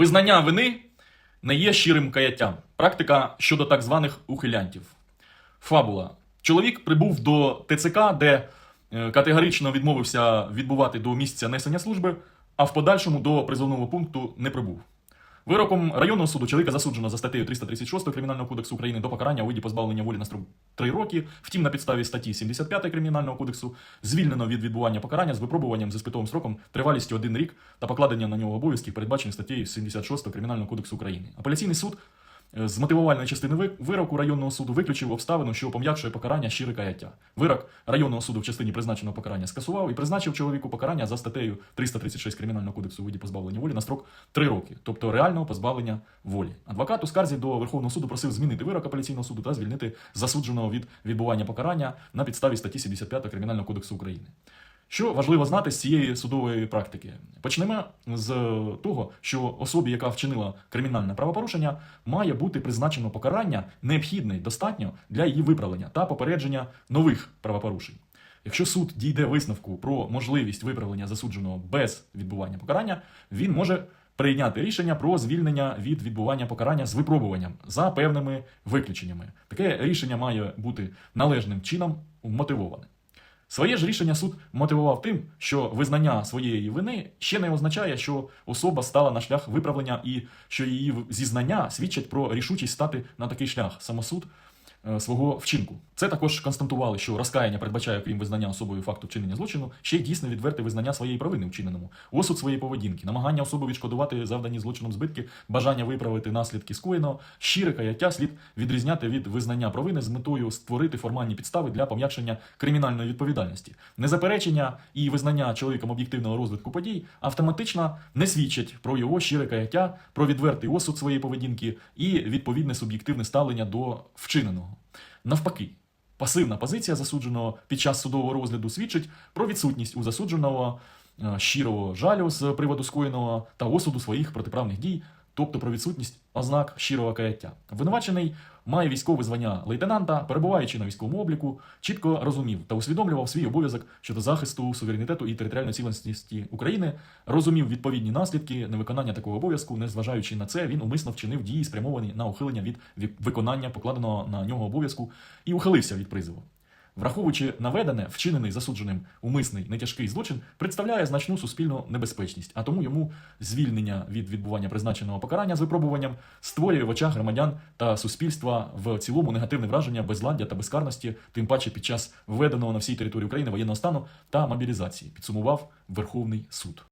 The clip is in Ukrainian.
Визнання вини не є щирим каяттям. Практика щодо так званих ухилянтів. Фабула. Чоловік прибув до ТЦК, де е, категорично відмовився відбувати до місця несення служби, а в подальшому до призовного пункту не прибув. Вироком районного суду чоловіка засуджено за статтею 336 Кримінального кодексу України до покарання у виді позбавлення волі на строк 3 роки. Втім, на підставі статті 75 Кримінального кодексу звільнено від відбування покарання з випробуванням з іспитовим сроком тривалістю 1 рік та покладення на нього обов'язків, передбачених статтею 76 Кримінального кодексу України. Апеляційний суд з мотивувальної частини вироку районного суду виключив обставину, що пом'якшує покарання щире каяття. Вирок районного суду в частині призначеного покарання скасував і призначив чоловіку покарання за статтею 336 Кримінального кодексу у виді позбавлення волі на строк 3 роки, тобто реального позбавлення волі. Адвокат у скарзі до Верховного суду просив змінити вирок апеляційного суду та звільнити засудженого від відбування покарання на підставі статті 75 Кримінального кодексу України. Що важливо знати з цієї судової практики? Почнемо з того, що особі, яка вчинила кримінальне правопорушення, має бути призначено покарання необхідне достатньо для її виправлення та попередження нових правопорушень. Якщо суд дійде висновку про можливість виправлення засудженого без відбування покарання, він може прийняти рішення про звільнення від відбування покарання з випробуванням за певними виключеннями. Таке рішення має бути належним чином мотивоване. Своє ж рішення суд мотивував тим, що визнання своєї вини ще не означає, що особа стала на шлях виправлення і що її зізнання свідчать про рішучість стати на такий шлях. Самосуд свого вчинку. Це також констатували, що розкаяння передбачає, крім визнання особою факту вчинення злочину, ще й дійсне відверте визнання своєї провини вчиненому, осуд своєї поведінки, намагання особи відшкодувати завдані злочином збитки, бажання виправити наслідки скоєного, щире каяття слід відрізняти від визнання провини з метою створити формальні підстави для пом'якшення кримінальної відповідальності. Незаперечення і визнання чоловіком об'єктивного розвитку подій автоматично не свідчать про його щире каяття, про відвертий осуд своєї поведінки і відповідне суб'єктивне ставлення до вчиненого. Навпаки, пасивна позиція засудженого під час судового розгляду свідчить про відсутність у засудженого е, щирого жалю з приводу скоєного та осуду своїх протиправних дій, тобто про відсутність ознак щирого каяття. Обвинувачений має військове звання лейтенанта, перебуваючи на військовому обліку, чітко розумів та усвідомлював свій обов'язок щодо захисту суверенітету і територіальної цілісності України, розумів відповідні наслідки невиконання такого обов'язку. Незважаючи на це, він умисно вчинив дії, спрямовані на ухилення від виконання покладеного на нього обов'язку і ухилився від призову. Враховуючи наведене, вчинений засудженим умисний нетяжкий злочин представляє значну суспільну небезпечність, а тому йому звільнення від відбування призначеного покарання з випробуванням створює в очах громадян та суспільства в цілому негативне враження безладдя та безкарності, тим паче під час введеного на всій території України воєнного стану та мобілізації, підсумував Верховний суд.